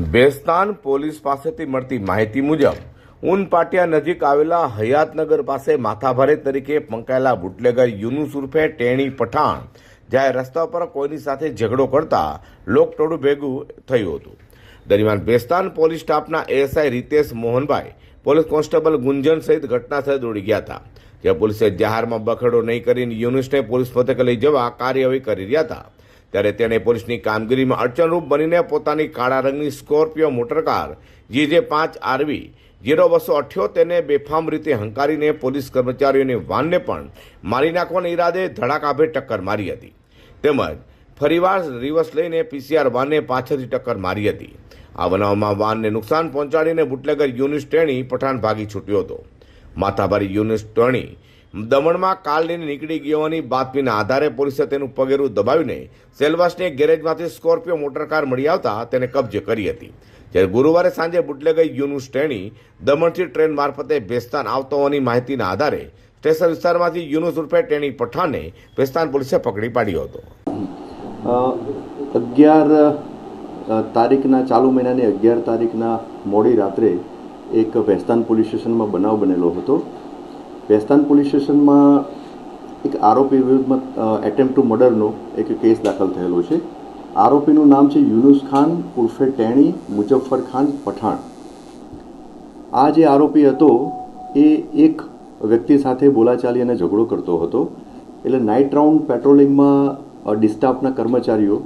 Bestan police પાસેથી મળતી માહિતી મુજબ ઉન પાટિયા નજીક આવેલા હયાતનગર પાસે માથાભારે તરીકે પંકાયેલા બુટલેગર યુનુસ ઉર્ફે ટેણી પઠાણ, જ્યારે રસ્તા પર કોઈની સાથે ઝઘડો કરતા લોકટોળું ભેગું થયું હતું. દરમિયાન બેસ્તાન પોલીસ સ્ટાફના ASI Ritesh Mohanbhai, police constable Gunjan સહિત ઘટના સ્થળે દોડી ગયા હતા, જ્યાં પોલીસે જાહેરમાં બખડો નહીં કરીને યુનુસને પોલીસ મથકે લઈ જવા કાર્યવાહી કરી રહ્યા હતા. ત્યારે તેણે પોલીસની કામગીરીમાં અડચણરૂપ બનીને પોતાની કાળા રંગની સ્કોર્પિયો મોટરકાર જીજે પાંચ આરવી, જીરો બસો અઠ્યોતેરને બેફામ રીતે હંકારીને પોલીસ કર્મચારીઓની વાનને પણ મારી નાખવાના ઈરાદે ધડાકાભે ટક્કર મારી હતી. તેમજ ફરીવાર રિવર્સ લઈને પીસીઆર વાનને પાછળથી ટક્કર મારી હતી. આ બનાવમાં વાનને નુકસાન પહોંચાડીને બુટલેગર યુનિસ ટેણી પઠાણ ભાગી છૂટ્યો હતો. માથાભારી યુનિસ ટેણી દમણમાં કાર લઈને નીકળી ગયોની બાતમીના આધારે પોલીસે તેનું પગેરું દબાવીને સેલવાસની ગેરેજમાંથી સ્કોર્પિયો મોટરકાર મળી આવતા તેને કબજે કરી હતી. જ્યારે ગુરુવારે સાંજે બુટલેગઈ યુનુસ શ્રેણી દમણથી ટ્રેન મારફતે ભેસ્તાન આવતો હોવાની માહિતીના આધારે સ્ટેશન વિસ્તારમાંથી યુનુસ રૂપે ટેણી પઠાણને ભેસ્તાન પોલીસે પકડી પાડ્યો હતો. અગિયાર તારીખના ચાલુ મહિનાની અગિયાર તારીખના મોડી રાત્રે એક ભેસ્તાન પોલીસ સ્ટેશનમાં બનાવ બનેલો હતો. ભેસ્તાન પોલીસ સ્ટેશનમાં એક આરોપી વિરુદ્ધમાં એટેમ્પ ટુ મર્ડરનો એક કેસ દાખલ થયેલો છે. આરોપીનું નામ છે યુનુસ ખાન, ઉર્ફે ટેણી મુજફ્ફર ખાન પઠાણ. આ જે આરોપી હતો, એ એક વ્યક્તિ સાથે બોલાચાલી અને ઝઘડો કરતો હતો. એટલે નાઇટ રાઉન્ડ પેટ્રોલિંગમાં ડિસ્ટાફના કર્મચારીઓ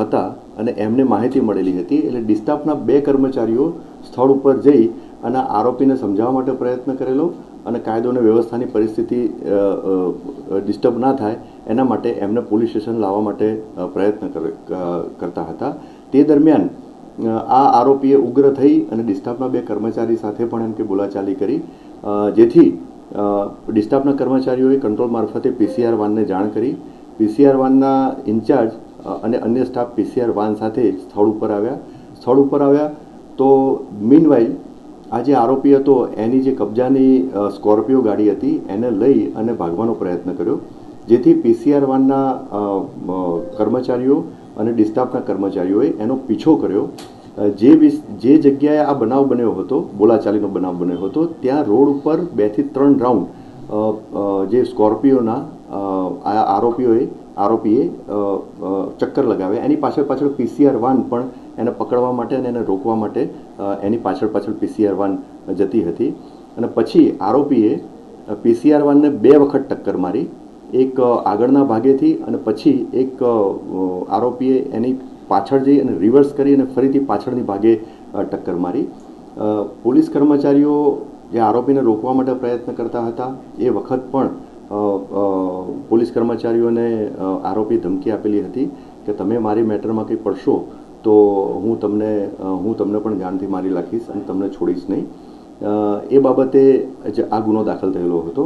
હતા અને એમને માહિતી મળેલી હતી. એટલે ડિસ્ટાફના બે કર્મચારીઓ સ્થળ ઉપર જઈ અને આરોપીને સમજાવવા માટે પ્રયત્ન કરેલો. અને કાયદો અને વ્યવસ્થાની પરિસ્થિતિ ડિસ્ટર્બ ના થાય, એના માટે એમને પોલીસ સ્ટેશન લાવવા માટે પ્રયત્ન કરે- કરતા હતા. તે દરમિયાન આ આરોપીએ ઉગ્ર થઈ અને ડિસ્ટાફના બે કર્મચારી સાથે પણ એમ કે બોલાચાલી કરી. જેથી ડિસ્ટાફના કર્મચારીઓએ કંટ્રોલ મારફતે પીસીઆર વાનને જાણ કરી. પીસીઆર વાનના ઇન્ચાર્જ અને અન્ય સ્ટાફ પીસીઆર વાન સાથે સ્થળ ઉપર આવ્યા. સ્થળ ઉપર આવ્યા તો મીનવાઇલ આ જે આરોપી હતો એની જે કબજાની સ્કોર્પિયો ગાડી હતી, એને લઈ અને ભાગવાનો પ્રયત્ન કર્યો, જેથી પીસીઆર વાનના કર્મચારીઓ અને ડિસ્ટાફના કર્મચારીઓએ એનો પીછો કર્યો. જે જે જગ્યાએ આ બનાવ બન્યો હતો, બોલાચાલીનો બનાવ બન્યો હતો, ત્યાં રોડ ઉપર બેથી ત્રણ રાઉન્ડ જે સ્કોર્પિયોના આરોપીઓએ, આરોપીએ ચક્કર લગાવ્યા. એની પાછળ પાછળ પીસીઆર વાન પણ એને પકડવા માટે અને એને રોકવા માટે એની પાછળ પાછળ પીસીઆર વાન જતી હતી. અને પછી આરોપીએ પીસીઆર વાનને બે વખત ટક્કર મારી. એક આગળના ભાગેથી અને પછી એક આરોપીએ એની પાછળ જઈ અને રિવર્સ કરી અને ફરીથી પાછળની ભાગે ટક્કર મારી. પોલીસ કર્મચારીઓ જે આરોપીને રોકવા માટે પ્રયત્ન કરતા હતા, એ વખત પણ પોલીસ કર્મચારીઓને આરોપી ધમકી આપેલી હતી કે તમે મારી મેટરમાં કંઈ પડશો? તો હું તમને હું તમને પણ જાનથી મારી નાખીશ અને તમને છોડીશ નહીં. એ બાબતે જે આ ગુનો દાખલ થયેલો હતો.